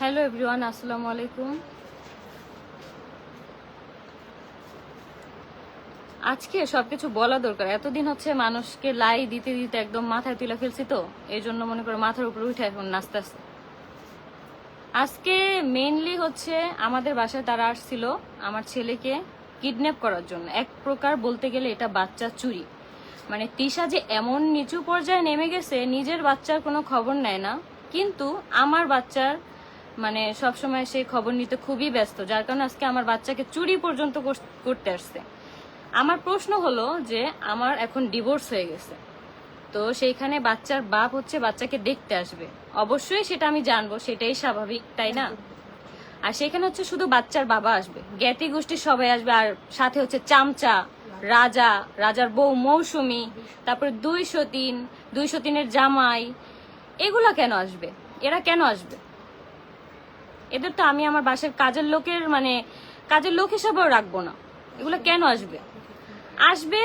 Hello everyone, আসসালামু আলাইকুম। আজকে সবকিছু বলা দরকার। এতদিন হচ্ছে মানুষকে লাই দিতে দিতে একদম মাথায় তুলে ফেলছি তো, এই জন্য মনে করো মাথার উপর উঠে এখন নাচতে আসছে। আজকে মেনলি হচ্ছে আমাদের বাসায় তারা আসছিল আমার ছেলেকে কিডন্যাপ করার জন্য। এক প্রকার বলতে গেলে এটা বাচ্চা চুরি। মানে তিশা যে এমন নিচু পর্যায়ে নেমে গেছে, নিজের বাচ্চার কোনো খবর নেয় না। কিন্তু আমার বাচ্চার মানে সবসময় সেই খবর নিতে খুবই ব্যস্ত, যার কারণে আজকে আমার বাচ্চাকে চুরি পর্যন্ত করতে আসছে। আমার প্রশ্ন হলো যে আমার এখন ডিভোর্স হয়ে গেছে, তো সেইখানে বাচ্চার বাপ হচ্ছে বাচ্চাকে দেখতে আসবে। অবশ্যই সেটা আমি জানব, সেটাই স্বাভাবিক, তাই না? আর সেখানে হচ্ছে শুধু বাচ্চার বাবা আসবে, জ্ঞাতি গোষ্ঠীর সবাই আসবে, আর সাথে হচ্ছে চামচা, রাজা, রাজার বউ মৌসুমি, তারপরে দুইশো তিন দুইশো তিনের জামাই, এগুলা কেন আসবে? এরা কেন আসবে? এদের তো আমি আমার বাসার কাজের লোকের মানে কাজের লোক হিসাবেও রাখব না। এগুলো কেন আসবে? আসবে,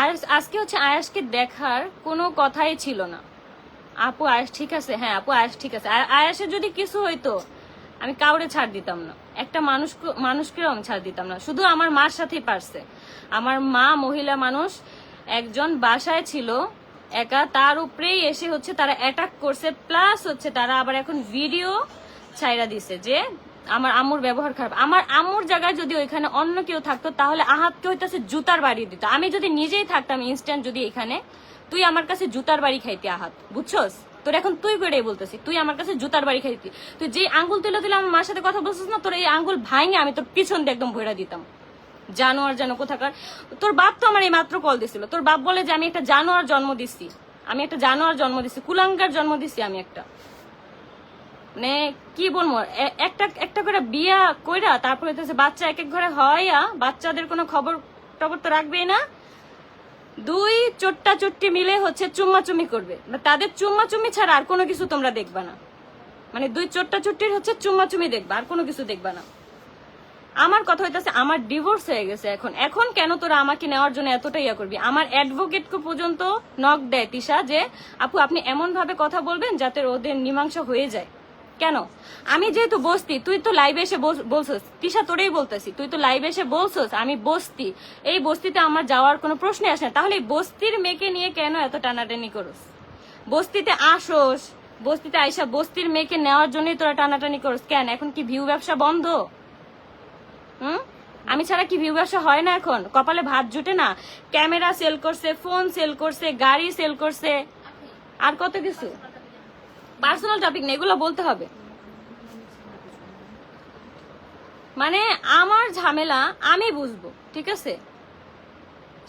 আর আজকে হচ্ছে আয়াসকে দেখার কোনো কথাই ছিল না। আপু, আয়াস ঠিক আছে? হ্যাঁ আপু, আয়াস ঠিক আছে। আর আয়াসের যদি কিছু হইতো, আমি কাউরে ছাড় দিতাম না। একটা মানুষ মানুষকেও আমি ছাড় দিতাম না। শুধু আমার মার সাথেই পারছে। আমার মা মহিলা মানুষ একজন বাসায় ছিল, একা। তার উপরেই এসে হচ্ছে তারা অ্যাটাক করছে। প্লাস হচ্ছে তারা আবার এখন ভিডিও ছাইরা দিছে যে আমার আমুর ব্যবহার খারাপ। আমার আমুর জায়গায় যদি ওইখানে অন্য কেউ থাকতো, তাহলে আহাতকে হইতাছে জুতার বাড়ি দিত। আমি যদি নিজেই থাকতাম ইনস্ট্যান্ট যদি এখানে, তুই আমার কাছে জুতার বাড়ি খাইতি আহাত, বুঝছস? তোর এখন তুই করে বলতেছি, তুই আমার কাছে জুতার বাড়ি খাইতি। তুই যে আঙ্গুল তুলে তুলে আমার মার সাথে কথা বলছিস না, তোর এই আঙ্গুল ভাঙে আমি তোর পিছন দিয়ে একদম ভৈরা দিতাম। জানোয়ার যেন কোথাকার। তোর বাপ তো আমার এই মাত্র কল দিছিল। তোর বাপ বলে যে, আমি একটা জানোয়ার জন্ম দিছি। আমি একটা জানোয়ার জন্ম দিছি, কুলাঙ্গার জন্ম দিছি আমি একটা। মানে কি বলব একটা একটা করে বিয়া কইরা তারপরে হইতেছে বাচ্চা এক এক ঘরে হইয়া বাচ্চাদের কোনো খবর টবর তো রাখবেই না। দুই চোট্টা চুট্টি মিলে হচ্ছে চুম্মাচুমি করবে। বা তাদের চুম্মাচুমি ছাড়া আর কোনো কিছু তোমরা দেখবা না। মানে দুই চোট্টা চুট্টির হচ্ছে চুম্মাচুমি দেখবা, আর কোনো কিছু দেখবা না। আমার কথা হইতাছে, আমার ডিভোর্স হয়ে গেছে এখন। এখন কেন তোরা আমাকে নেওয়ার জন্য এতটা ইয়া করবি? আমার অ্যাডভোকেটকে পর্যন্ত নক দেয় তিশা যে, আপু, আপনি এমন ভাবে কথা বলবেন যাতে ওদের মীমাংসা হয়ে যায়। কেন? আমি যেহেতু বসতি, তুই তো লাইভে এসে বল- বলছস। তিশা, তোরেই বলতেছি, তুই তো লাইভে এসে বলছস, আমি বসতি। এই বস্তিতে আমার যাওয়ার কোনো প্রশ্নই আসে না। তাহলে বস্তির মেয়েকে নিয়ে কেন এত টানাটানি করস? বস্তিতে আসোস, বস্তিতে আইসা বস্তির মেয়েকে নেওয়ার জন্যই তোরা টানাটানি করস। কেন? এখন কি ভিউ ব্যবসা বন্ধ? হুম? আমি ছাড়া কি ভিউ ব্যবসা হয় না এখন? কপালে ভাত জুটে না? ক্যামেরা সেল করছে, ফোন সেল করছে, গাড়ি সেল করছে। আর কত কিছু? পার্সোনাল টপিক না, এগুলো বলতে হবে। মানে আমার ঝামেলা, আমি বুঝব, ঠিক আছে?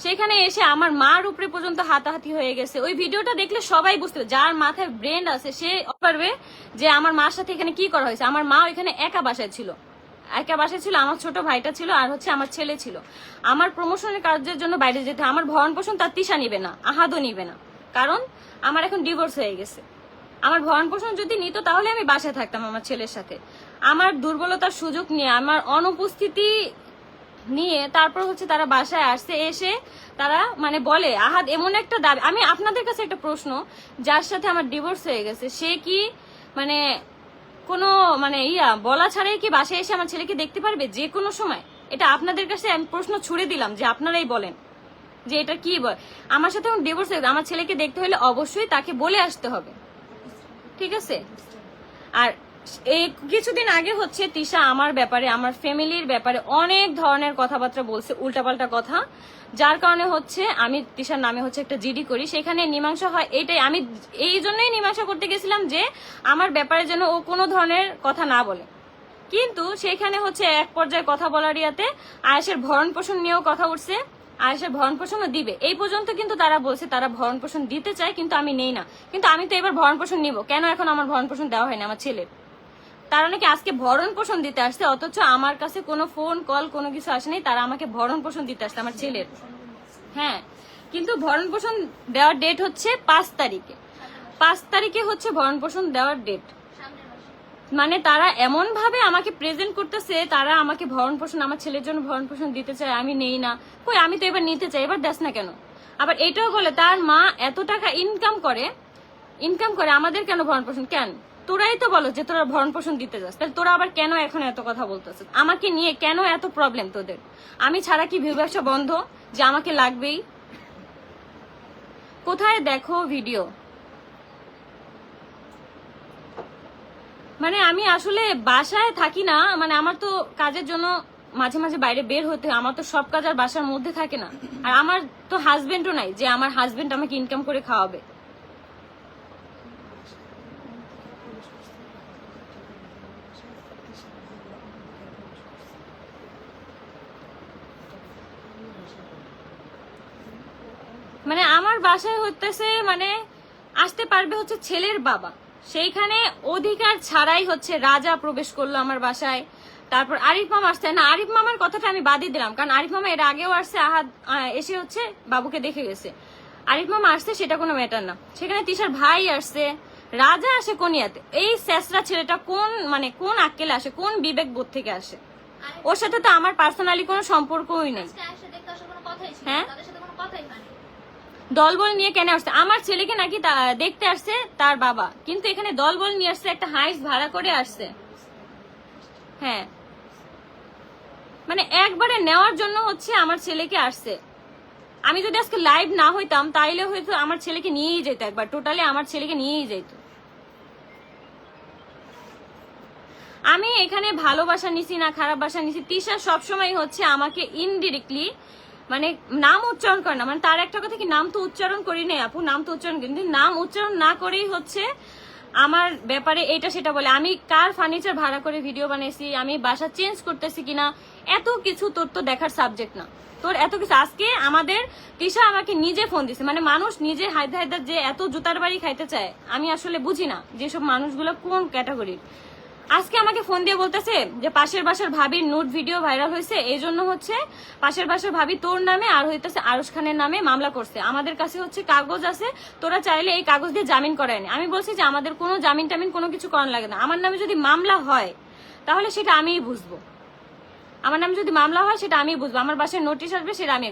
সেখানে এসে আমার মার উপরে পর্যন্ত হাতাহাতি হয়ে গেছে। ওই ভিডিওটা দেখলে সবাই বুঝতে যার মাথায় ব্রেন আছে, সে পারবে যে আমার মার সাথে এখানে কি করা হয়েছে। আমার মা ওইখানে একা বাসায় ছিল। একা বাসায় ছিল, আমার ছোট ভাইটা ছিল আর হচ্ছে আমার ছেলে ছিল। আমার প্রমোশনের কাজের জন্য বাইরে যেতে আমার ভরণ পোষণ তার তিশা নিবে না, আহাদও নিবে না। কারণ আমার এখন ডিভোর্স হয়ে গেছে। আমার ভরণ পোষণ যদি নিত, তাহলে আমি বাসায় থাকতাম আমার ছেলের সাথে। আমার দুর্বলতার সুযোগ নিয়ে, আমার অনুপস্থিতি নিয়ে তারপর হচ্ছে তারা বাসায় আসছে, এসে তারা মানে বলে, আহাদ, এমন একটা দাবি আমি আপনাদের কাছে একটা প্রশ্ন, যার সাথে আমার ডিভোর্স হয়ে গেছে। সে কি মানে কোনো মানে ইয়া, বলা ছাড়াই কি বাসায় এসে আমার ছেলেকে দেখতে পারবে যে কোনো সময়? এটা আপনাদের কাছে আমি প্রশ্ন ছুড়ে দিলাম, যে আপনারাই বলেন, যে এটা কি আমার সাথে ডিভোর্স হয়ে আমার ছেলেকে দেখতে হলে অবশ্যই তাকে বলে আসতে হবে। ঠিক আছে? আর এই কিছুদিন আগে হচ্ছে তিশা আমার ব্যাপারে, আমার ফ্যামিলির ব্যাপারে অনেক ধরনের কথাবার্তা বলছে, উল্টাপাল্টা কথা। যার কারণে হচ্ছে আমি তিশার নামে হচ্ছে একটা জিডি করি। সেখানে মীমাংসা হয়, এটাই আমি এই জন্যই মীমাংসা করতে গেছিলাম যে আমার ব্যাপারে যেন ও কোনো ধরনের কথা না বলে। কিন্তু সেখানে হচ্ছে এক পর্যায়ে কথা বলার ইয়াতে আয়েসের ভরণ পোষণ নিয়েও কথা উঠছে। আয়েসের ভরণ পোষণও দিবে। এই পর্যন্ত কিন্তু তারা বলছে তারা ভরণ পোষণ দিতে চায়, কিন্তু আমি নেই না। কিন্তু আমি তো এবার ভরণ পোষণ নিব। কেন এখন আমার ভরণ পোষণ দেওয়া হয়নি আমার ছেলের? তারা নাকি আজকে ভরণ পোষণ দিতে আসছে, অথচ আমার কাছে কোনো ফোন, কল, কোনো কিছু আসে নাই, তারা আমাকে ভরণ পোষণ দিতে আসছে আমার ছেলের। হ্যাঁ কিন্তু ভরণ পোষণ দেওয়ার ডেট হচ্ছে পাঁচ তারিখে। পাঁচ তারিখে হচ্ছে ভরণ পোষণ দেওয়ার ডেট মানে তারা এমন ভাবে আমাকে প্রেজেন্ট করতেছে, তারা আমাকে ভরণ পোষণ আমার ছেলের জন্য ভরণ পোষণ দিতে চায়, আমি নেই না। কই, আমি তো এবার নিতে চাই, এবার দেস না কেন? আবার এটাও বলে, তার মা এত টাকা ইনকাম করে ইনকাম করে, আমাদের কেন ভরণ পোষণ কেন? তোরাই তো বলো যে তোরা ভরণ পোষণ দিতে যাস। তাহলে তোরা আবার কেন এখন এত কথা বলতেছিস আমাকে নিয়ে কেন এত প্রবলেম তোদের? আমি ছাড়া কি ভিউ ব্যবসা বন্ধ? যে আমাকে লাগবেই? কোথায় দেখো ভিডিও মানে আমি আসলে বাসায় থাকি না মানে আমার তো কাজের জন্য মাঝে মাঝে বাইরে বের হতে হয়। আমার তো সব কাজ আর বাসার মধ্যে থাকে না আর আমার তো হাজবেন্ডও নাই যে আমার হাজবেন্ড আমাকে ইনকাম করে খাওয়াবে মানে আমার বাসায় হতেছে মানে আসতে পারবে হচ্ছে ছেলের বাবা সেইখানে অধিকার ছাড়াই হচ্ছে রাজা প্রবেশ করল আমার বাসায়। তারপর আরিফ মামা আসছে। না আরিফ মামার কথাটা আমি বাদই দিলাম কারণ আরিফ মামা এর আগেও আসছে আহাদ এসে হচ্ছে বাবুকে দেখে গেছে। আরিফ মামা আসছে সেটা কোনো ম্যাটার না। সেখানে তিশার ভাই আসছে। রাজা আসে কোনিয়াতে। এই স্যাসরা ছেলেটা কোন মানে কোন আক্কেলে আসে কোন বিবেক বোধ থেকে আসে? ওর সাথে তো আমার পার্সোনালি কোনো সম্পর্কই নেই। ছিল হ্যাঁ? দলবল নিয়ে কেন আসছে? আমার ছেলেকে নাকি দেখতে আসছে তার বাবা। কিন্তু এখানে দলবল নিয়ে আসছে, একটা হাইস ভাড়া করে আসছে। হ্যাঁ। মানে একবারে নেওয়ার জন্য হচ্ছে আমার ছেলেকে আসছে। আমি যদি আজকে লাইভ না হইতাম, তাইলে হয়তো আমার ছেলেকে নিয়েই যেত একবার। টোটালি আমার ছেলেকে নিয়েই যেত। আমি এখানে ভালোবাসা নিছি না, খারাপ বাসা নিছি। তিশা সবসময় হচ্ছে আমাকে ইনডিরেক্টলি মানে নাম উচ্চারণ করে না। মানে তার একটা কথা কি, নাম তো উচ্চারণ করি নাই আপু, নাম তো উচ্চারণ কিন্তু নাম উচ্চারণ না করেই হচ্ছে আমার ব্যাপারে এটা সেটা বলে। আমি কার ফার্নিচার ভাড়া করে ভিডিও বানাইছি, আমি বাসা চেঞ্জ করতেছি কিনা, এত কিছু তোর তো দেখার সাবজেক্ট না। তোর এত কিছু আজকে আমাদের তিশা আমাকে নিজে ফোন দিছে। মানে মানুষ নিজে হায়দা হায়দা যে এত জুতার বাড়ি খাইতে চায়, আমি আসলে বুঝি না যেসব মানুষগুলো কোন ক্যাটাগরির আজকে আমাকে ফোন দিয়ে বলতেছে যে পাশের বাসার ভাবির নোট ভিডিও ভাইরাল হয়েছে, এই জন্য হচ্ছে পাশের বাসার ভাবি তোর নামে আর হইতেছে আরুষ খানের নামে মামলা করছে। আমাদের কাছে হচ্ছে কাগজ আছে, তোরা চাইলে এই কাগজ দিয়ে জামিন করায়নি আমি বলছি যে আমাদের কোনো জামিন টামিন কোনো কিছু করানো লাগে না। আমার নামে যদি মামলা হয়, তাহলে সেটা আমিই বুঝব। আমার নামে যদি মামলা হয়, সেটা আমি বুঝব। আমার বাসায় নোটিশ আসবে, সেটা আমি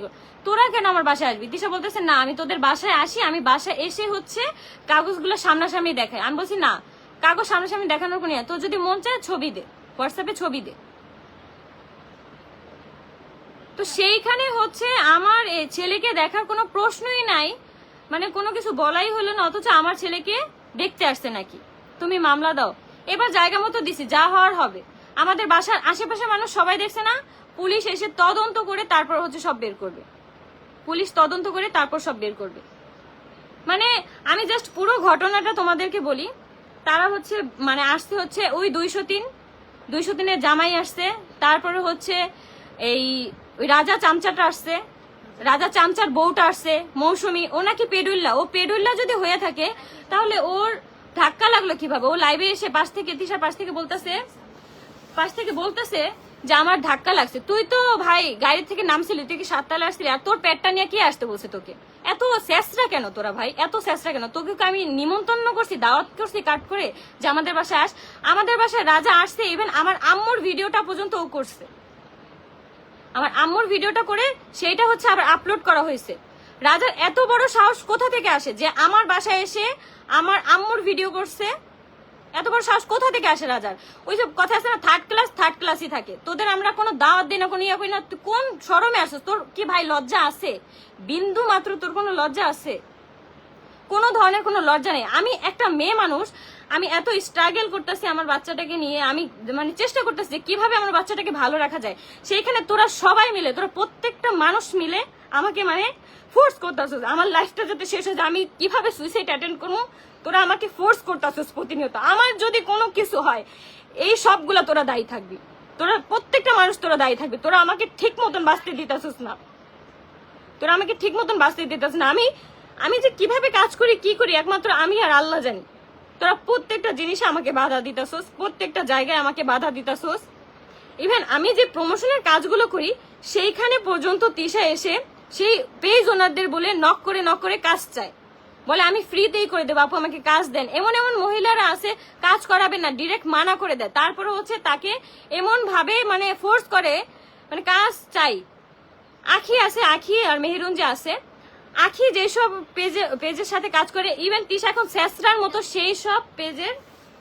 তোরা কেন আমার বাসায় আসবি? দিশা বলতেছে, না, আমি তোদের বাসায় আসি। আমি বাসায় এসে হচ্ছে কাগজগুলো সামনাসামনি দেখাই। আমি বলছি, না কাগজ সামনাসামনি দেখানোর কোনো। তোর যদি মন চায় ছবি দে। হোয়াটসঅ্যাপে ছবি দে। তো সেইখানে হচ্ছে আমার ছেলেকে দেখার কোনো প্রশ্নই নাই। মানে কোনো কিছু বলাই হলো না, অথচ আমার ছেলেকে দেখতে আসছে নাকি। তুমি মামলা দাও। এবার জায়গা মতো দিছি, যা হওয়ার হবে। আমাদের বাসার আশেপাশে মানুষ সবাই দেখছে না, পুলিশ এসে তদন্ত করে তারপর হচ্ছে সব বের করবে। পুলিশ তদন্ত করে তারপর সব বের করবে। মানে আমি জাস্ট পুরো ঘটনাটা তোমাদেরকে বলি তারা হচ্ছে মানে আসতে হচ্ছে ওই দুইশো তিন, দুইশো তিনের জামাই আসছে, তারপরে হচ্ছে এই ওই রাজা চামচাটা আসছে, রাজা চামচার বউটা আসছে, মৌসুমি, ও নাকি পেডুল্লা, ও পেডুল্লা যদি হয়ে থাকে, তাহলে ওর ধাক্কা লাগল কীভাবে? ও লাইভে এসে পাশ থেকে, তিশার পাশ থেকে বলতেছে, পাশ থেকে বলতেছে যে আমার ধাক্কা লাগছে। তুই তো ভাই গাড়ি থেকে নামছিলি, তুই কি সাততলা আসছিলি? আর তোর পেটটা নিয়ে কি আসতে বলছে তোকে? এত স্যাসরা কেন তোরা ভাই? এত স্যাসরা কেন? তোকে আমি নিমন্ত্রণ করছি, দাওয়াত করছি কাট করে যে আমাদের বাসায় আস? আমাদের বাসায় রাজা আসছে ইভেন আমার আম্মুর ভিডিওটা পর্যন্ত ও করছে। আমার আম্মুর ভিডিওটা করে সেইটা হচ্ছে আবার আপলোড করা হয়েছে। রাজার এত বড় সাহস কোথা থেকে আসে যে আমার বাসায় এসে আমার আম্মুর ভিডিও করছে? এত বড় সাহস কোথা থেকে আসে রাজার? ওই সব কথা আছে না থার্ড ক্লাস থার্ড ক্লাসই থাকে। তোদের আমরা কোনো দাওয়াত দিই না, কোনো ইয়ে করি না। তুই কোন সরমে আসছিস তোর কি ভাই লজ্জা আছে? বিন্দু মাত্র তোর কোনো লজ্জা আছে? কোনো ধরনের কোনো লজ্জা নেই। আমি একটা মেয়ে মানুষ, আমি এত স্ট্রাগল করতেছি আমার বাচ্চাটাকে নিয়ে, আমি মানে চেষ্টা করতেছি যে কীভাবে আমার বাচ্চাটাকে ভালো রাখা যায়। সেইখানে তোরা সবাই মিলে, তোরা প্রত্যেকটা মানুষ মিলে আমাকে মানে ফোর্স করতেছিস। আমার লাইফটা যাতে শেষ হয়ে যায়। আমি কীভাবে সুইসাইড অ্যাটেন্ড করব? তোরা আমাকে ফোর্স করতেছিস প্রতিনিয়ত। আমার যদি কোনো কিছু হয়, এই সবগুলা তোরা দায়ী থাকবি। তোরা প্রত্যেকটা মানুষ তোরা দায়ী থাকবি। তোরা আমাকে ঠিক মতন বাঁচতে দিতেছিস না। তোরা আমাকে ঠিক মতন বাঁচতে দিতেছ না। আমি আমি যে কীভাবে কাজ করি, কি করি, একমাত্র আমি আর আল্লাহ জানি। তোরা প্রত্যেকটা জিনিসে আমাকে বাধা দিতেছোস, প্রত্যেকটা জায়গায় আমাকে বাধা দিতেছোস। ইভেন আমি যে প্রমোশনের কাজগুলো করি, সেইখানে পর্যন্ত তিশা এসে সেই পেজ ওনারদের বলে নক করে নক করে কাজ চায়। বলে, আমি ফ্রিতেই করে দেবো, আপু, আমাকে কাজ দেন। এমন এমন মহিলারা আছে, কাজ করাবে না ডিরেক্ট মানা করে দেয়। তারপরে হচ্ছে তাকে এমন ভাবে মানে ফোর্স করে মানে কাজ চাই। আখি আছে, আখি আর মেহেরুন যে আছে। আখি যেসব পেজে পেজের সাথে কাজ করে ইভেন তিশা এখন স্যাসরার মতো সেই সব পেজের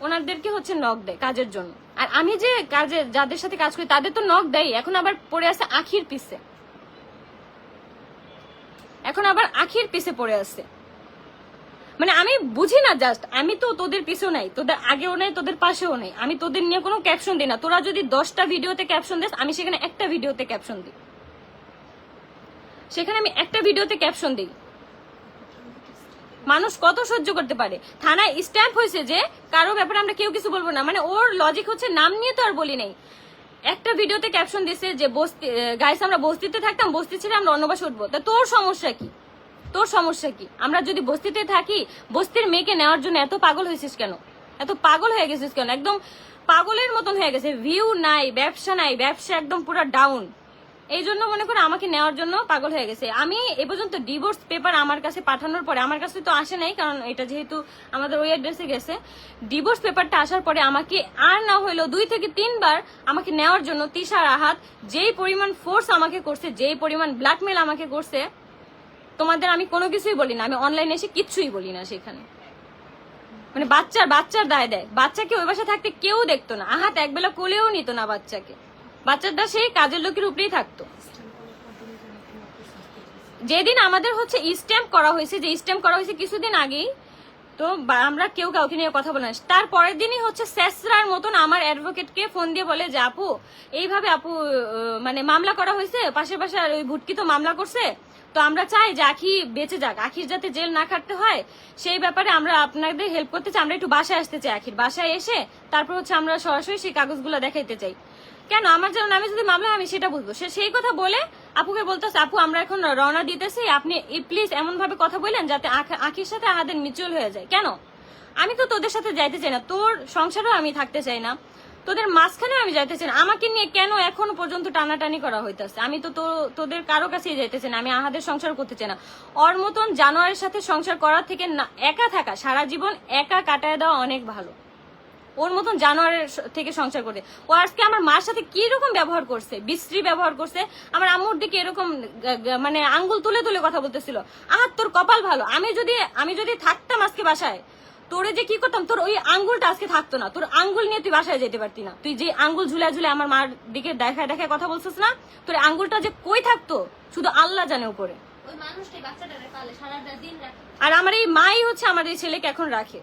ওনাদেরকে হচ্ছে নক দেয় কাজের জন্য। আর আমি যে কাজে, যাদের সাথে কাজ করি, তাদের তো নক দেয় এখন আবার পড়ে আছে আখির পিছে। এখন আবার আখির পিছে পড়ে আছে। মানে আমি বুঝি না জাস্ট আমি তো তোদের পিছেও নাই, তোদের আগেও নাই, তোদের পাশেও নাই। আমি তোদের নিয়ে কোনো ক্যাপশন দিই না। তোরা যদি দশটা ভিডিওতে ক্যাপশন দিস, আমি সেখানে একটা ভিডিওতে ক্যাপশন দিই। সেখানে আমি একটা ভিডিওতে ক্যাপশন দিই। মানুষ কত সহ্য করতে পারে? থানায় স্ট্যাম্প হয়েছে যে, কারও ব্যাপারে আমরা কেউ কিছু বলব না। মানে ওর লজিক হচ্ছে নাম নিয়ে তো আর বলি নাই। একটা ভিডিওতে ক্যাপশন দিছে যে, বস্তি গাইস আমরা বস্তিতে থাকতাম, বস্তি ছেড়ে আমরা অন্যবাসে উঠবো। তা তোর সমস্যা কি? তোর সমস্যা কি? আমরা যদি বস্তিতে থাকি, বস্তির মেয়েকে নেওয়ার জন্য এত পাগল হয়েছিস কেন? এত পাগল হয়ে গেছিস কেন? একদম পাগলের মতন হয়ে গেছে। ভিউ নাই, ব্যবসা নাই, ব্যবসা একদম পুরো ডাউন এই জন্য মনে করো আমাকে নেওয়ার জন্য পাগল হয়ে গেছে। আমি এ পর্যন্ত ডিভোর্স পেপার আমার কাছে পাঠানোর পরে, আমার কাছে তো আসে নাই, কারণ এটা যেহেতু আমাদের ওই অ্যাড্রেসে গেছে। ডিভোর্স পেপারটা আসার পরে আমাকে আর না হইল দুই থেকে তিনবার আমাকে নেওয়ার জন্য তিশার আহাত, যেই পরিমাণ ফোর্স আমাকে করছে, যেই পরিমাণ ব্ল্যাকমেল আমাকে করছে তোমাদের আমি কোনো কিছুই বলি না, আমি অনলাইনে এসে কিচ্ছুই বলি না সেখানে। মানে বাচ্চার বাচ্চার দায় দেয়। বাচ্চাকে ওই বাসা থাকতে কেউ দেখতো না। আহাত একবেলা কোলেও নিত না বাচ্চাকে। বাচ্চাটা সেই কাজের লোকের উপরেই থাকতো। যেদিন আমাদের হচ্ছে স্ট্যাম্প করা হয়েছে, যে স্ট্যাম্প করা হয়েছে কিছুদিন আগেই, তো আমরা কেউ কাউকে নিয়ে কথা বলে না তার পরের দিনই হচ্ছে স্যাসরার মতন আমার অ্যাডভোকেটকে ফোন দিয়ে বলে যে, আপু, এইভাবে আপু মানে মামলা করা হয়েছে? পাশে পাশে আর ওই ভুটকি তো মামলা করছে? তো আমরা চাই যে আখি বেঁচে যাক। আখির যাতে জেল না কাটতে হয়, সেই ব্যাপারে আমরা আপনাদের হেল্প করতে চাই। আমরা একটু বাসায় আসতে চাই আখির। বাসায় এসে তারপর হচ্ছে আমরা সরাসরি সেই কাগজগুলো দেখাইতে চাই। কেন? আমার যেন নামে যদি মামলা আমি সেটা বুঝব। সে সেই কথা বলে আপুকে বলতেছে, আপু, আমরা এখন রওনা দিতেছি। আপনি প্লিজ এমন ভাবে কথা বললেন যাতে আখ- আখির সাথে আমাদের মিউচুয়াল হয়ে যায়। কেন? আমি তো তোদের সাথে যাইতে চাই না। তোর সংসারেও আমি থাকতে চাই না। তোদের মাঝখানেও আমি যাইতে চাই না। আমাকে নিয়ে কেন এখনও পর্যন্ত টানাটানি করা হইতেছে? আমি তো তোদের কারও কাছেই যাইতে চাই না। আমি আহাদের সংসার করতে চাই না। ওর মতন জানোয়ারের সাথে সংসার করার থেকে না- একা থাকা, সারা জীবন একা কাটায় দেওয়া অনেক ভালো। ওর মতন জানোয়ারের থেকে সংসার করে ও আজকে আমার মার সাথে কি রকম ব্যবহার করছে? বিশ্রী ব্যবহার করছে। আমার আম্মুর দিকে এরকম মানে আঙ্গুল তুলে তুলে কথা বলতেছিল। আহার তোর কপাল ভালো। আমি যদি আমি যদি থাকতাম আজকে বাসায় তোরে যে কি করতাম? তোর ওই আঙ্গুলটা আজকে থাকতো না। তোর আঙ্গুল নিয়ে তুই বাসায় যেতে পারতি না। তুই যে আঙ্গুল ঝুলে ঝুলে আমার মার দিকে দেখায় দেখায় কথা বলছিস না তোর আঙ্গুলটা যে কই থাকতো? শুধু আল্লাহ জানে উপরে। আর আমার এই মাই হচ্ছে আমার এই ছেলেকে এখন রাখে।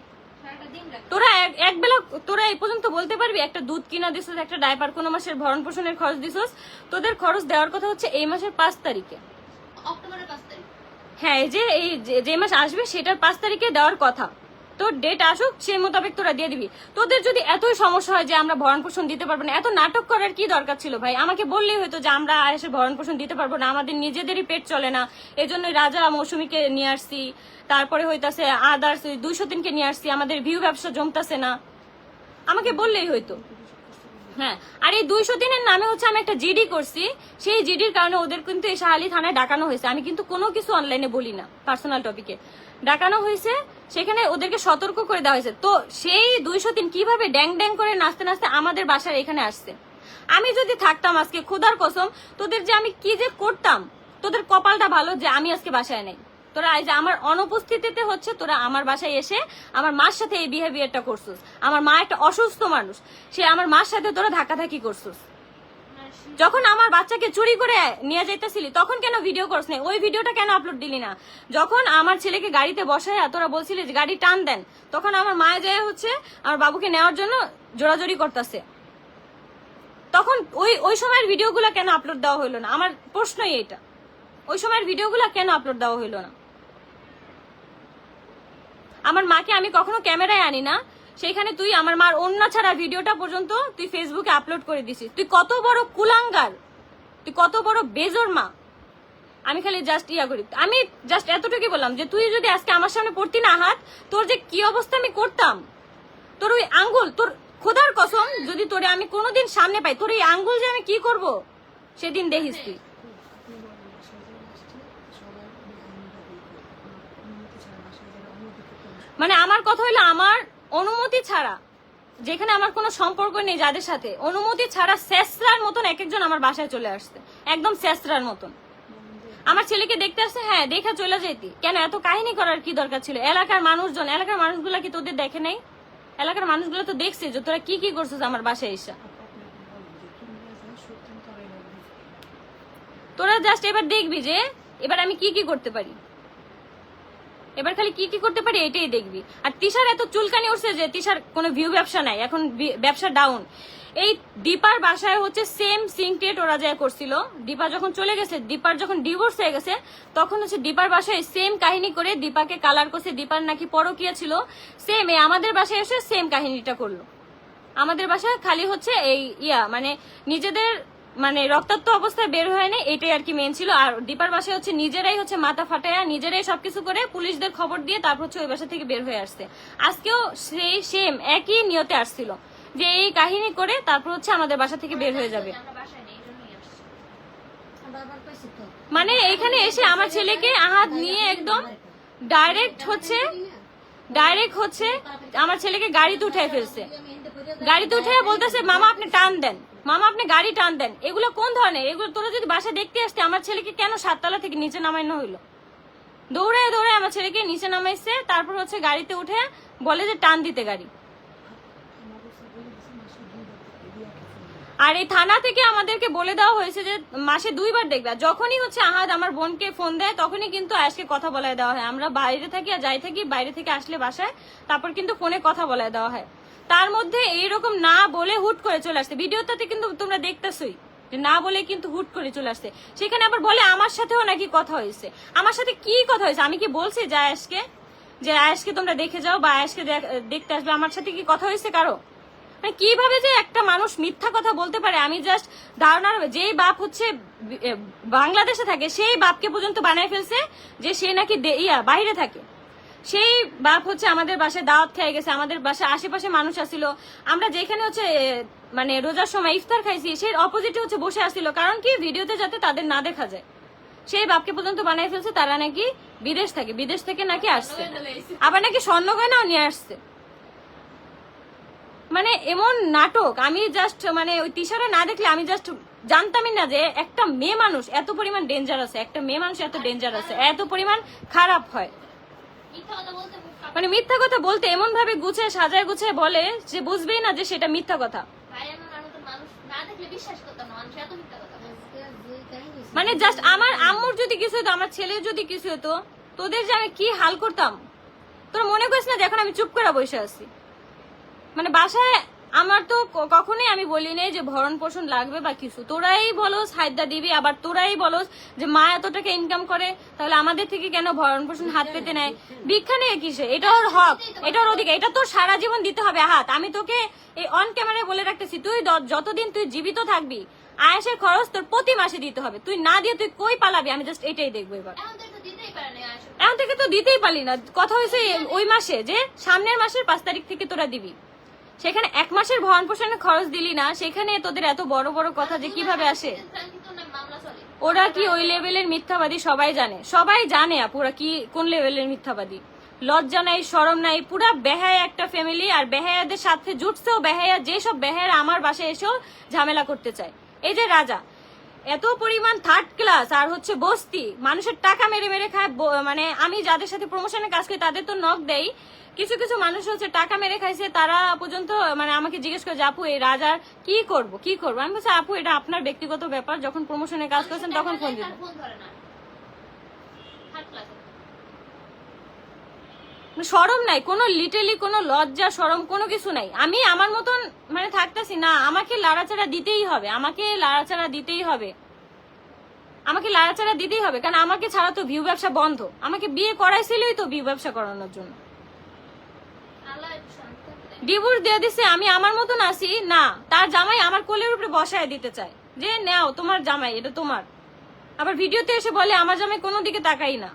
তোরা এক- বেলা তোরা এই পর্যন্ত বলতে পারবি একটা দুধ কিনা দিছিস একটা ডাইপার কোনো মাসের ভরণ পোষণের খরচ দিছিস। তোদের খরচ দেওয়ার কথা হচ্ছে এই মাসের পাঁচ তারিখে। অক্টোবরের পাঁচ তারিখ। হ্যাঁ এই যে এই যে- যে মাস আসবে সেটার পাঁচ তারিখে দেওয়ার কথা। তোর ডেট আসুক, সেই মোতাবেক তোরা দিয়ে দিবি। তোদের যদি এতই সমস্যা হয় যে আমরা ভরণ পোষণ দিতে পারব না, এত নাটক করার কি দরকার ছিল ভাই? আমাকে বললেই হয়তো যে আমরা এসে ভরণ পোষণ দিতে পারব না, আমাদের নিজেদেরই পেট চলে না। এই জন্য রাজা মৌসুমীকে নিয়ে আসছি, তারপরে হইতাছে আদার্স দুইশো তিনকে নিয়ে আসছি, আমাদের ভিউ ব্যবসা জমতাছে না। আমাকে বললেই হয়তো হ্যাঁ আর এই দুইশো দিনের নামে হচ্ছে আমি একটা জিডি করছি, সেই জিডির কারণে ওদের কিন্তু এই শাহালি থানায় ডাকানো হয়েছে। আমি কিন্তু কোনো কিছু অনলাইনে বলি না পার্সোনাল টপিকে ডাকানো হয়েছে, সেখানে ওদেরকে সতর্ক করে দেওয়া হয়েছে। তো সেই দুইশো দিন কীভাবে ড্যাং ড্যাং করে নাচতে নাচতে আমাদের বাসার এখানে আসছে? আমি যদি থাকতাম আজকে খুদার কসম, তোদের যে আমি কি যে করতাম, তোদের কপালটা ভালো যে আমি আজকে বাসায় নেই। তোরা এই যে আমার অনুপস্থিতিতে হচ্ছে, তোরা আমার বাসায় এসে আমার মার সাথে এই বিহেভিয়ারটা করছিস। আমার মা একটা অসুস্থ মানুষ, সে আমার মার সাথে তোরা ধাক্কাধাক্কি করছিস। যখন আমার বাচ্চাকে চুরি করে নিয়ে যাইতেছিলি, তখন কেন ভিডিও করছ না ওই ভিডিওটা কেন আপলোড দিলি না? যখন আমার ছেলেকে গাড়িতে বসায় তোরা বলছিলি যে গাড়ি টান দেন, তখন আমার মায়ে যায় হচ্ছে আমার বাবুকে নেওয়ার জন্য জোরাজোরি করতেছে। তখন ওই ওই সময়ের ভিডিওগুলো কেন আপলোড দেওয়া হইল না? আমার প্রশ্নই এটা ওই সময়ের ভিডিওগুলো কেন আপলোড দেওয়া হইল না? আমার মাকে আমি কখনো ক্যামেরায় আনি না। সেখানে তুই আমার মার অন্য ছাড়া ভিডিওটা পর্যন্ত তুই ফেসবুকে আপলোড করে দিছিস। তুই কত বড় কুলাঙ্গার? তুই কত বড় বেজর মা? আমি খালি জাস্ট ইয়া করি। আমি জাস্ট এতটুকুই বললাম যে তুই যদি আজকে আমার সামনে পড়তি না হাত, তোর যে কি অবস্থা আমি করতাম? তোর ওই আঙ্গুল, তোর খোদার কসম, যদি তোরে আমি কোনোদিন সামনে পাই, তোর এই আঙ্গুল যে আমি কি করব? সেদিন দেখিস তুই। মানে আমার কথা হলো আমার অনুমতি ছাড়া, যেখানে আমার কোনো সম্পর্ক নেই যাদের সাথে, অনুমতি ছাড়া শেষরার মতন এক একজন আমার বাসায় চলে আসছে। একদম শেষরার মতন। আমার ছেলেকে দেখতে আসছে হ্যাঁ দেখা চলে যেতি কেন, এত কাহিনী করার কি দরকার ছিল? এলাকার মানুষজন, এলাকার মানুষগুলা কি তোদের দেখে নেই? এলাকার মানুষগুলো তো দেখছে যে তোরা কি কি করছিস আমার বাসায় এসা। তোরা জাস্ট এবার দেখবি যে, এবার আমি কি কি করতে পারি? এবার খালি কি কি করতে পারি এটাই দেখবি। আর তিশার এত চুলকানি উঠছে যে তিশার কোনো ভিউ ব্যবসা নাই, এখন ব্যবসা ডাউন এই দীপার বাসায় হচ্ছে সেম সিংক্রেট ওরা যা করছিল। দীপা যখন চলে গেছে, দীপার যখন ডিভোর্স হয়ে গেছে, তখন হচ্ছে দীপার বাসায় সেম কাহিনী করে দীপাকে কালার করছে। দীপার নাকি পরকিয়া ছিল। সেম এ আমাদের বাসায় এসে সেম কাহিনীটা করল। আমাদের বাসায় খালি হচ্ছে এই ইয়া মানে নিজেদের মানে রক্তাক্ত অবস্থায় বের হয় না এটাই আর কি মেন ছিল। আর দীপার বাসায় হচ্ছে নিজেরাই হচ্ছে মাথা ফাটায়া নিজেরাই সবকিছু করে পুলিশদের খবর দিয়ে তারপর হচ্ছে ওই বাসা থেকে বের হয়ে আসছে। আজকেও সেই সেম একই নিয়তে আসছিল। যে এই কাহিনী করে তারপর হচ্ছে আমাদের বাসা থেকে বের হয়ে যাবে। মানে এখানে এসে আমার ছেলেকে আহাত নিয়ে একদম ডাইরেক্ট হচ্ছে ডাইরেক্ট হচ্ছে, আমার ছেলেকে গাড়িতে উঠাই ফেলছে। গাড়িতে উঠে বলতেছে, মামা, আপনি টান দেন। মামা, আপনি গাড়ি টান দেন। এগুলো কোন ধরনের? এগুলো তোরা যদি বাসা দেখতে আসতে, আমার ছেলেকে কেন সাততলা থেকে নিচে নামানো হইল? দৌড়ায় দৌড়ায় আমার ছেলেকে নিচে নামাইছে, তারপর হচ্ছে গাড়িতে উঠে বলে যে টান দিতে গাড়ি। আর এই থানা থেকে আমাদেরকে বলে দেওয়া হয়েছে যে মাসে দুইবার দেখবে। যখনই হচ্ছে আহাদ আমার বোনকে ফোন দেয়, তখনই কিন্তু আজকে কথা বলায় দেওয়া হয়। আমরা বাইরে থাকি আর যাই থাকি, বাইরে থেকে আসলে বাসায়, তারপর কিন্তু ফোনে কথা বলায় দেওয়া হয়। তার মধ্যে এইরকম না বলে হুট করে চলে আসছে। ভিডিওটাতে কিন্তু তোমরা দেখতেছই না বলে কিন্তু হুট করে চলে আসছে। সেখানে আবার বলে আমার সাথেও নাকি কথা হয়েছে। আমার সাথে কি কথা হয়েছে? আমি কি বলছি যে আয়াসকে? যে আয়াসকে তোমরা দেখে যাও বা আয়াসকে দেখ- দেখতে আসবে। আমার সাথে কি কথা হয়েছে কারও? মানে কীভাবে যে একটা মানুষ মিথ্যা কথা বলতে পারে? আমি জাস্ট ধারণার যেই বাপ হচ্ছে বাংলাদেশে থাকে, সেই বাপকে পর্যন্ত বানায় ফেলছে যে সে নাকি ইয়া, বাইরে থাকে। সেই বাপ হচ্ছে আমাদের বাসায় দাওয়াত খেয়ে গেছে, আমাদের বাসায় আশেপাশে মানুষ আসছিল আমরা যেখানে হচ্ছে মানে রোজার সময় ইফতার খাইছি, সেই অপোজিটে হচ্ছে বসে আসছিল কারণ কি? ভিডিওতে যাতে তাদের না দেখা যায়। সেই বাপকে পর্যন্ত বানায় ফেলছে, তারা নাকি বিদেশ থাকে। বিদেশ থেকে নাকি আসছে। আবার নাকি স্বর্ণ গয়নাও নিয়ে আসছে। মানে এমন নাটক। আমি জাস্ট মানে ওই টিশারে না দেখলে আমি জাস্ট জানতামই না যে একটা মেয়ে মানুষ এত পরিমাণ ডেঞ্জার আছে, একটা মেয়ে মানুষ এত ডেঞ্জার আছে, এত পরিমাণ খারাপ হয়। মানে মিথ্যা কথা বলতে এমন ভাবে গুছে সাজায় গুছে বলে যে বুঝবেই না যে সেটা মিথ্যা কথা। মানে জাস্ট আমার আম্মুর যদি কিছু হতো, আমার ছেলের যদি কিছু হতো, তোদের যে আমি কি হাল করতাম তোরা মনে করিস না যে এখন আমি চুপ করে বসে আছি মানে বাসায় আমার তো কখনোই আমি বলি নাই যে ভরণ পোষণ লাগবে বা কিছু। তোরাই বলোস হায়দা দিবি আবার তোরাই বলোস যে মা এত টাকা ইনকাম করে তাহলে আমাদের থেকে কেন ভরণ পোষণ হাত পেতে নেয়? ভিক্ষা নিয়ে কিসে? এটা ওর হক এটা ওর অধিকার এটা তোর সারা জীবন দিতে হবে হাত আমি তোকে এই অন ক্যামেরায় বলে রাখতেছি তুই যতদিন তুই জীবিত থাকবি আয়াসের খরচ তোর প্রতি মাসে দিতে হবে। তুই না দিয়ে তুই কই পালাবি? আমি জাস্ট এটাই দেখব এবার। এখন থেকে তো দিতেই পারলি না। কথা হয়েছে ওই মাসে যে সামনের মাসের পাঁচ তারিখ থেকে তোরা দিবি। সেখানে এক মাসের ভরণ পোষণের খরচ দিলি না, সেখানে তোদের এত বড় বড় কথা যে কীভাবে আসে? ওরা কি ওই লেভেলের মিথ্যাবাদী? সবাই জানে। সবাই জানে আপু, ওরা কি, কোন লেভেলের মিথ্যাবাদী? লজ্জা নাই সরম নাই, পুরা বেহায়া একটা ফ্যামিলি আর বেহায়াদের সাথে জুটছেও বেহায়া, যেসব বেহায়া আমার বাসায় এসেও ঝামেলা করতে চায়। এই যে রাজা এত পরিমাণ থার্ড ক্লাস আর হচ্ছে বস্তি। মানুষের টাকা মেরে মেরে খায় মানে আমি যাদের সাথে প্রমোশনের কাজ করি, তাদের তো নখ দেই। কিছু কিছু মানুষ হচ্ছে টাকা মেরে খাইছে, তারা পর্যন্ত মানে আমাকে জিজ্ঞেস করে যে, আপু, এই রাজার কি করব? কি করব? আমি বলছি, আপু, এটা আপনার ব্যক্তিগত ব্যাপার। যখন প্রমোশনের কাজ করছেন, তখন ফোন দিবেন তার ফোন ধরে না থার্ড ক্লাস সরম নাই, কোনো লিটেলি কোনো লজ্জা, সরম কোনো কিছু নাই। আমি আমার মতন মানে থাকতেছি না, আমাকে লাড়াচাড়া দিতেই হবে, আমাকে লাড়াচাড়া দিতেই হবে। আমাকে লাড়াচাড়া দিতেই হবে, কারণ আমাকে ছাড়া তো ভিউ ব্যবসা বন্ধ। আমাকে বিয়ে করাইছিলই তো ভিউ ব্যবসা করানোর জন্য। ডিভোর্স দিয়ে দিছে, আমি আমার মতন আছি, না, তার জামাই আমার কোলের উপরে বসায় দিতে চায়। যে, নাও, তোমার জামাই, এটা তোমার। আবার ভিডিওতে এসে বলে, আমার জামাই কোনো দিকে তাকাই না।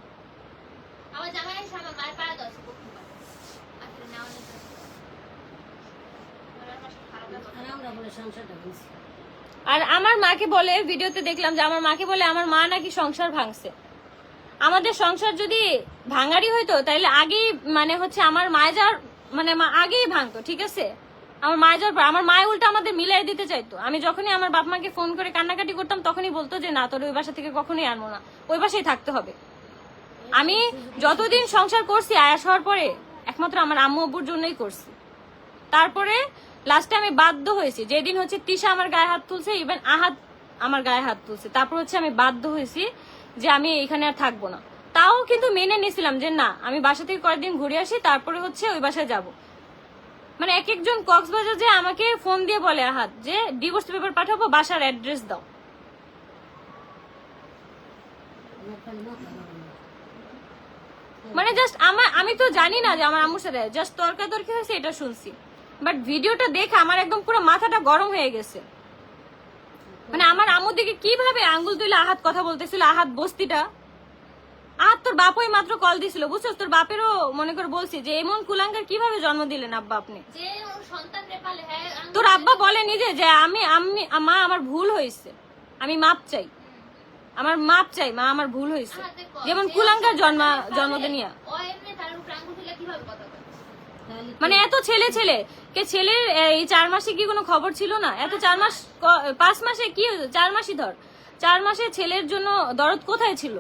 আমার জামাই এসে আমার মায়ের পায়ে দশে প্রথমবার আজকে নেওয়া নেই তো। আমার আমার সাথে খারাপ ব্যবহার। আর আমার মাকে বলে, ভিডিওতে দেখলাম যে আমার মাকে বলে আমার মা নাকি সংসার ভাঙছে। আমাদের সংসার যদি ভাঙারি হইতো তাহলে আগেই মানে হচ্ছে আমার মায় যার মানে মা আগেই ভাঙতো, ঠিক আছে? আমার মায় যাওয়ার পর আমার মায় উল্টা আমাদের মিলাই দিতে চাইতো। আমি যখনই আমার বাপ মাকে ফোন করে কান্নাকাটি করতাম, তখনই বলতো যে, না, তোর ওই বাসা থেকে কখনোই আনব না। ওই বাসায় থাকতে হবে। আমি যতদিন সংসার করছি, আয়াস হওয়ার পরে, একমাত্র আমার আম্মু আব্বুর জন্যই করছি। তারপরে লাস্টে আমি বাধ্য হয়েছি। যেদিন হচ্ছে তিশা আমার গায়ে হাত তুলছে ইভেন আহাত আমার গায়ে হাত তুলছে। তারপর হচ্ছে আমি বাধ্য হয়েছি যে আমি এখানে আর থাকব না। তাও কিন্তু মেনে নিয়েছিলাম যে না, আমি বাসা থেকে কয়েকদিন ঘুরে আসি, তারপরে হচ্ছে ওই বাসায় যাব। মানে এক একজন কক্সবাজার যে আমাকে ফোন দিয়ে বলে আহাত যে ডিভোর্স পেপার পাঠাবো, বাসার অ্যাড্রেস দাও। মানে জাস্ট আমার আমি তো জানি না যে আমার আম্মুর সাথে জাস্ট তর্কাতর্কি হয়েছে, এটা শুনছি। বাট ভিডিওটা দেখে আমার একদম পুরো মাথাটা গরম হয়ে গেছে। মানে আমার আম্মুর দিকে কীভাবে আঙ্গুল তুলে আহাত কথা বলতেছিল আহাত বস্তিটা। আহাত তোর বাপই মাত্র কল দিছিল বুঝছ তোর বাপেরও মনে করে বলছি যে এমন কুলাঙ্গার কীভাবে জন্ম দিলেন আব্বা আপনি? হ্যাঁ তোর আব্বা বলে নিজে যে আমি আমি মা আমার ভুল হয়েছে। আমি মাপ চাই। আমার মাপ চাই মা আমার ভুল হয়েছে। যেমন ওর জন্ম সন্তান মানে এত ছেলে ছেলে। কে ছেলের এই চার মাসে কি কোনো খবর ছিল না? এত চার মাস পাঁচ মাসে কি, চার মাসই ধর। চার মাসে ছেলের জন্য দরদ কোথায় ছিল?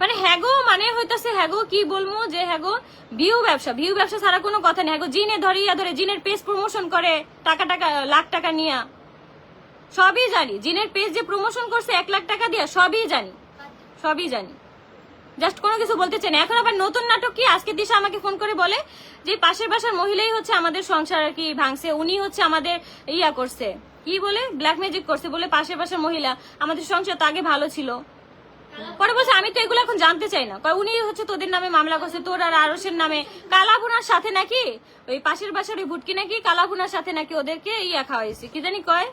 মানে হ্যাগো মানে হইতাছে হ্যাগো কি বলব যে হ্যাগো ভিউ ব্যবসা ভিউ ব্যবসা ছাড়া কোনো কথা নেই। হ্যাগো জিনে ধরে ইয়া ধরে, জিনের পেজ প্রমোশন করে, টাকা টাকা, লাখ টাকা নিয়া। সবই জানি। জিনের পেজ যে প্রমোশন করছে, এক লাখ টাকা দিয়া, সবই জানি। সবই জানি। জাস্ট কোনো কিছু বলতে চাই না। এখন আবার নতুন নাটক কি? আজকে দিশা আমাকে ফোন করে বলে যে, পাশের বাসার মহিলাই হচ্ছে আমাদের সংসার আর কি ভাঙছে, উনি হচ্ছে আমাদের ইয়া করছে। কি বলে? ব্ল্যাক ম্যাজিক করছে, বলে পাশের বাসার মহিলা, আমাদের সংসার তো আগে ভালো ছিল। পরে বলছে, আমি তো এগুলো এখন জানতে চাই না। উনি হচ্ছে তোদের নামে মামলা করছে, তোর আর আরসের নামে। কালাভুনার সাথে নাকি? ওই পাশের বাসার ওই ভুটকি নাকি কালাভুনার সাথে নাকি ওদেরকে ইয়া খাওয়াইছে? কি জানি কয়।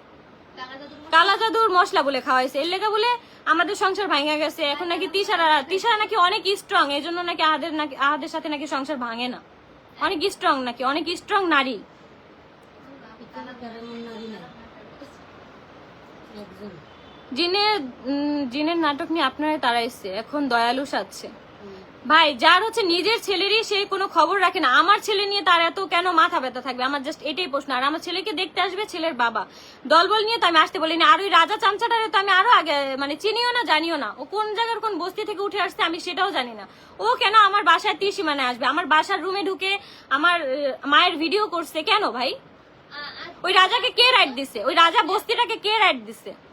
কালা জাদুর মশলা বলে খাওয়াইছে। এর লেগে বলে আমাদের সংসার ভাঙা গেছে। এখন নাকি তিশারা তিশারা নাকি অনেক স্ট্রং এই জন্য নাকি আহাদের নাকি আহাদের সাথে নাকি সংসার ভাঙে না। অনেক স্ট্রং নাকি, অনেক স্ট্রং নারী। জিনের জিনের নাটক নিয়ে আপনারা তারা এসছে এখন দয়ালু সাজছে। ভাই যার হচ্ছে নিজের ছেলেরই সে কোনো খবর রাখে না। আমার ছেলে নিয়ে তার এত কেন মাথা ব্যথা থাকবে? আমার জাস্ট এটাই প্রশ্ন। আর আমার ছেলেকে দেখতে আসবে ছেলের বাবা। দলবল নিয়ে তো আমি আসতে বলিনি। আর ওই রাজা চামচাটারে তো আমি আরও আগে মানে চিনিও না জানিও না। ও কোন জায়গার কোন বস্তি থেকে উঠে আসছে আমি সেটাও জানি না। ও কেন আমার বাসায় ত্রিসীমানে আসবে? আমার বাসার রুমে ঢুকে আমার মায়ের ভিডিও করছে কেন ভাই? আ- আ- ওই রাজাকে কে রাইট দিছে? ওই রাজা বস্তিটাকে কে রাইট দিছে?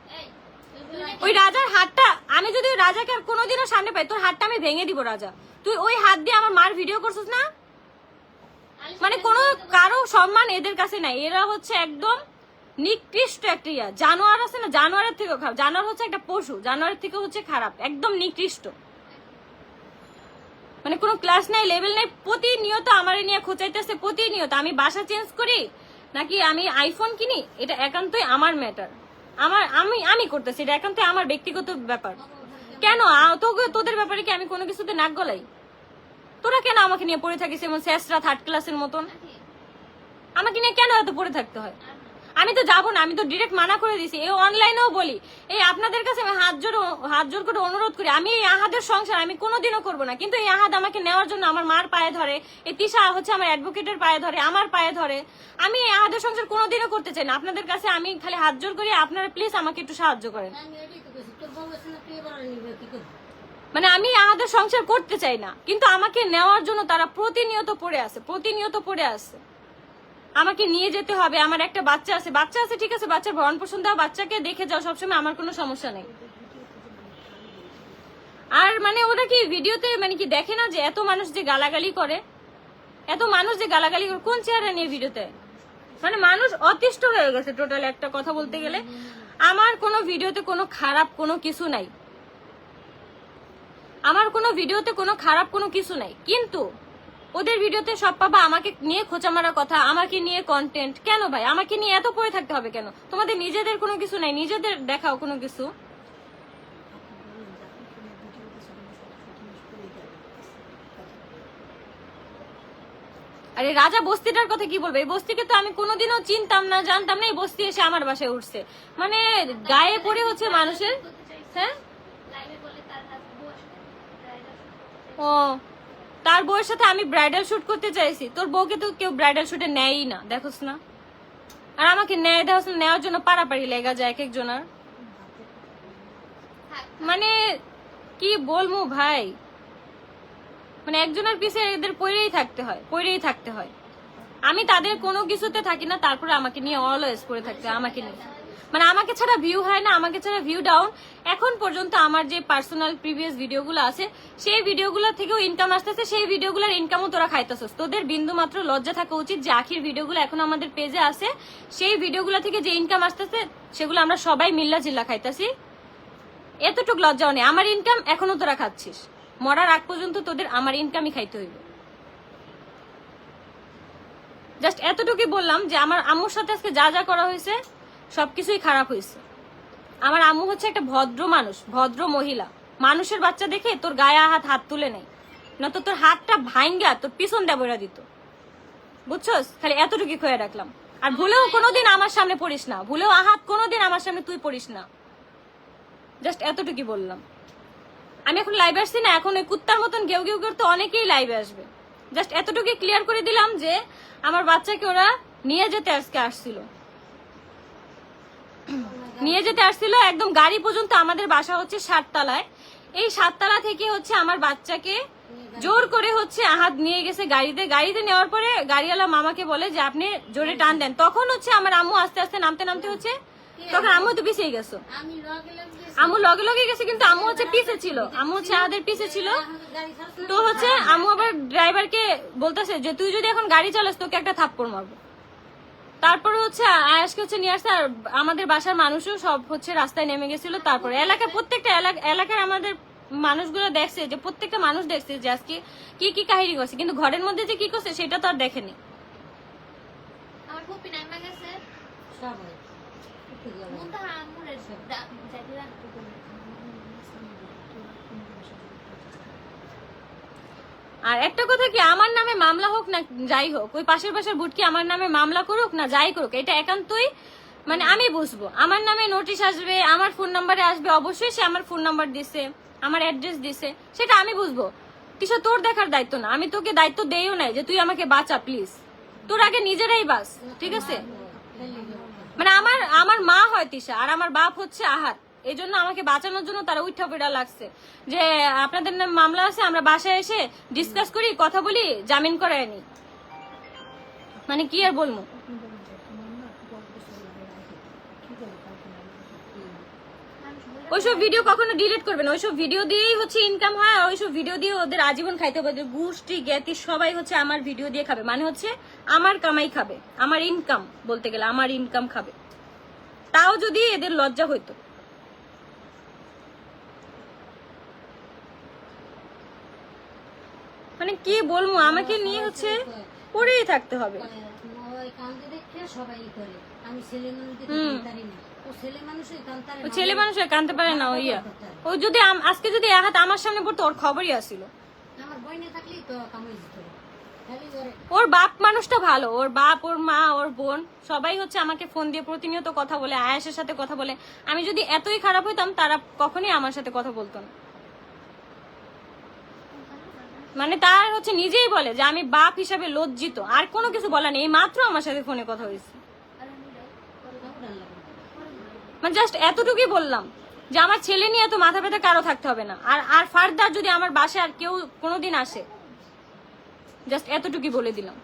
ওই রাজার হাতটা, আমি যদি ওই রাজাকে আর কোনোদিনও সামনে পাই, তোর হাতটা আমি ভেঙে দিব রাজা। তুই ওই হাত দিয়ে আমার মার ভিডিও করছিস না? মানে কোনো কারও সম্মান এদের কাছে নাই। এরা হচ্ছে একদম নিকৃষ্ট একটা ইয়া। জানোয়ার আছে না, জানোয়ারের থেকেও খারাপ। জানোয়ার হচ্ছে একটা পশু, জানোয়ারের থেকে হচ্ছে খারাপ, একদম নিকৃষ্ট। মানে কোনো ক্লাস নাই, লেভেল নাই, প্রতিনিয়ত আমার নিয়ে খোঁচাইতেছে, প্রতিনিয়ত। আমি বাসা চেঞ্জ করি, নাকি আমি আইফোন কিনি? এটা একান্তই আমার ম্যাটার আমার, আমি আমি করতেছি, এটা একান্তই আমার ব্যক্তিগত ব্যাপার। কেন? তোকে, তোদের ব্যাপারে কি আমি কোনো কিছুতে নাক গলাই? তোরা কেন আমাকে নিয়ে পড়ে থাকিস এমন শেষরা থার্ড ক্লাসের মতন? আমাকে নিয়ে কেন এত পড়ে থাকতে হয়? আমি তো যাব না আমি তো ডিরেক্ট মানা করে দিছি। এই অনলাইনেও বলি এই আপনাদের কাছে আমি হাত জোর হাত জোর করে অনুরোধ করি আমি এই আহাদের সংসার আমি কোনোদিনও করব না। কিন্তু এই আহাদ আমাকে নেওয়ার জন্য আমার মার পায়ে ধরে এই তিশা হচ্ছে আমার অ্যাডভোকেটের পায়ে ধরে আমার পায়ে ধরে। আমি এই আহাদের সংসার কোনোদিনও করতে চাই না। আপনাদের কাছে আমি খালি হাত জোর করি আপনারা প্লিজ আমাকে একটু সাহায্য করেন। মানে আমি আমাদের সংসার করতে চাই না কিন্তু আমাকে নেওয়ার জন্য তারা প্রতিনিয়ত পড়ে আছে প্রতিনিয়ত পড়ে আছে। আমাকে নিয়ে যেতে হবে, আমার একটা বাচ্চা আছে। বাচ্চা আছে, ঠিক আছে, বাচ্চার ভরণ পোষণ দাও, বাচ্চাকে দেখে যাও, সবসময় আমার কোনো সমস্যা নেই। আর মানে ওরা কি ভিডিওতে মানে কি দেখে না যে এত মানুষ যে গালাগালি করে? এত মানুষ যে গালাগালি করে, কোন চেহারা নিয়ে ভিডিওতে? মানে মানুষ অতিষ্ঠ হয়ে গেছে টোটাল একটা কথা বলতে গেলে। আমার কোনো ভিডিওতে কোনো খারাপ কোনো কিছু নাই। আমার কোনো ভিডিওতে কোনো খারাপ কোনো কিছু নাই। কিন্তু ওদের ভিডিওতে সব পাবা আমাকে নিয়ে খোঁচা মারা কথা, আমাকে নিয়ে কন্টেন্ট কেন ভাই? আমাকে নিয়ে এত পড়ে থাকতে হবে কেন? তোমাদের নিজেদের কোনো কিছু নাই, নিজেদের দেখাও কোনো কিছু। আরে রাজা বস্তিটার কথা কি বলবে? এই বস্তিকে তো আমি কোনোদিনও চিনতাম না, জানতাম না, এই বস্তি এসে আমার বাসায় উঠছে। মানে গায়ে পড়ে হচ্ছে মানুষের হ্যাঁ? ও। তার বউয়ের সাথে আমি ব্রাইডাল শুট করতে চাইছি। তোর বউকে তো কেউ ব্রাইডাল শুটে নেয়ই না, দেখোস না। আর আমাকে ন্যায় দেওয়া নেওয়ার জন্য পাড়াপাড়ি লেগা যায় এক একজনের মানে কি বলব ভাই? মানে একজনের পিছে এদের পইরেই থাকতে হয়, পইরেই থাকতে হয়। আমি তাদের কোনো কিছুতে থাকি না, তারপরে আমাকে নিয়ে অলওয়েজ করে থাকতে আমাকে নিয়ে। মানে আমাকে ছাড়া ভিউ হয় না, আমাকে ছাড়া ভিউ ডাউন এখন পর্যন্ত আমার যে পার্সোনাল প্রিভিয়াস ভিডিওগুলো আছে, সেই ভিডিওগুলো থেকেও ইনকাম আসতেছে, সেই ভিডিওগুলোর ইনকামও তোরা খাইতেছস। তোদের বিন্দু মাত্র লজ্জা থাকা উচিত যে আখির ভিডিওগুলো এখন আমাদের পেজে আছে। সেই ভিডিওগুলো থেকে যে ইনকাম আসতেছে, সেগুলো আমরা সবাই মিল্লা জিল্লা খাইতাছি। এতটুক লজ্জাও নেই। আমার ইনকাম এখনও তোরা খাচ্ছিস। মরার আগ পর্যন্ত তোদের আমার ইনকামই খাইতে হইবে। জাস্ট এতটুকুই বললাম যে আমার আম্মুর সাথে আজকে যা যা করা হয়েছে সবকিছুই খারাপ হয়েছে। আমার আম্মু হচ্ছে একটা ভদ্র মানুষ, ভদ্র মহিলা। মানুষের বাচ্চা দেখে তোর গায়ে হাত হাত তুলে নেই। না তো তোর হাতটা ভাঙ্গা তোর পিছন দেবরা দিত। বুঝছস? খালি এতটুকুই খয়ে রাখলাম। আর ভুলেও কোনোদিন আমার সামনে পড়িস না। ভুলেও আহাত কোনোদিন আমার সামনে তুই পড়িস না। জাস্ট এতটুকুই বললাম। আমি এখন লাইভে আসছি না, এখন ওই কুত্তার মতন ঘেউ ঘেউ করতে অনেকেই লাইভে আসবে। জাস্ট এতটুকু ক্লিয়ার করে দিলাম যে, আমার বাচ্চাকে ওরা নিয়ে যেতে আজকে আসছিল। নিয়ে যেতে আসছিল একদম গাড়ি পর্যন্ত আমাদের বাসা হচ্ছে সাততলায়। এই সাততলা থেকে হচ্ছে আমার বাচ্চাকে জোর করে হচ্ছে আহাত নিয়ে গেছে গাড়িতে। গাড়িতে নেওয়ার পরে গাড়িওয়ালা মামাকে বলে যে, আপনি জোরে টান দেন। তখন হচ্ছে আমার আম্মু আস্তে আস্তে নামতে নামতে হচ্ছে, তখন আম্মু তো পিছিয়ে গেছো। আম্মু লগে লগে গেছে, কিন্তু আম্মু হচ্ছে পিছে ছিল। আম্মু হচ্ছে আমাদের পিছে ছিল। তো হচ্ছে আম্মু আবার ড্রাইভারকে বলতেছে যে, তুই যদি এখন গাড়ি চালাস, তোকে একটা থাপ্পড় মারবো। তারপরে হচ্ছে আয়াসকে হচ্ছে নিয়ে আসতে আর আমাদের বাসার মানুষও সব হচ্ছে রাস্তায় নেমে গেছিল তারপরে এলাকা প্রত্যেকটা এলাকা এলাকার আমাদের মানুষগুলো দেখছে যে প্রত্যেকটা মানুষ দেখছে যে আজকে কি কি কাহিনী করছে কিন্তু ঘরের মধ্যে যে কি করছে সেটা তো আর দেখেনি। আমার ফুপি নাইমা গেছে সবাই উঠে গেল মুন্তা আমুরে যাইতে রাখতে আর একটা কথা কি, আমার নামে মামলা হোক না, যাই হোক, ওই পাশের পাশের বুটকি আমার নামে মামলা করুক না, যাই করুক, এটা একান্তই মানে আমি বুঝব। আমার নামে নোটিশ আসবে, আমার ফোন নাম্বারে আসবে, অবশ্যই সে আমার ফোন নাম্বার দিছে, আমার অ্যাড্রেস দিছে, সেটা আমি বুঝব। কিছু তোর দেখার দায়িত্ব না, আমি তোকে দায়িত্ব দেইও নাই যে তুই আমাকে বাঁচা প্লিজ তোর আগে নিজেরাই বাস ঠিক আছে? মানে আমার আমার মা হয় তিশা, আর আমার বাপ হচ্ছে আহাত। এই জন্য আমাকে বাঁচানোর জন্য তারা উঠা পড়া লাগছে। যে আপনাদের মামলা আছে, আমরা বাসায় এসে ডিসকাস করি, কথা বলি, জামিন করায় নি। মানে কি আর বলব? ওইসব ভিডিও কখনো ডিলিট করবেন ওইসব ভিডিও দিয়েই হচ্ছে ইনকাম হয়, আর ওইসব ভিডিও দিয়ে ওদের আজীবন খাইতে হবে। গোষ্ঠী, জ্ঞাতি সবাই হচ্ছে আমার ভিডিও দিয়ে খাবে। মানে হচ্ছে আমার কামাই খাবে, আমার ইনকাম বলতে গেলে আমার ইনকাম খাবে। তাও যদি এদের লজ্জা হইতো। মানে কি বলব আমাকে নিয়ে হচ্ছে পড়েই থাকতে হবে। আমি ছেলে মানুষ হয়ে কানতে পারে না ওইয়া। ও যদি আজকে যদি আহাত আমার সামনে পড়তো ওর খবরই করে ওর বাপ মানুষটা ভালো ওর বাপ ওর মা ওর বোন সবাই হচ্ছে আমাকে ফোন দিয়ে প্রতিনিয়ত কথা বলে আয়াসের সাথে কথা বলে। আমি যদি এতই খারাপ হইতাম তারা কখনই আমার সাথে কথা বলতো না। মানে তার হচ্ছে নিজেই বলে যে আমি বাপ হিসাবে লজ্জিত। আর কোনো কিছু বলা নেই। মাত্র আমার সাথে ফোনে কথা হয়েছে। মানে জাস্ট এতটুকুই বললাম যে আমার ছেলে নিয়ে এত মাথা ব্যথা কারও থাকতে হবে না। আর আর ফার্দার যদি আমার বাসায় আর কেউ কোনোদিন আসে জাস্ট এতটুকুই বলে দিলাম।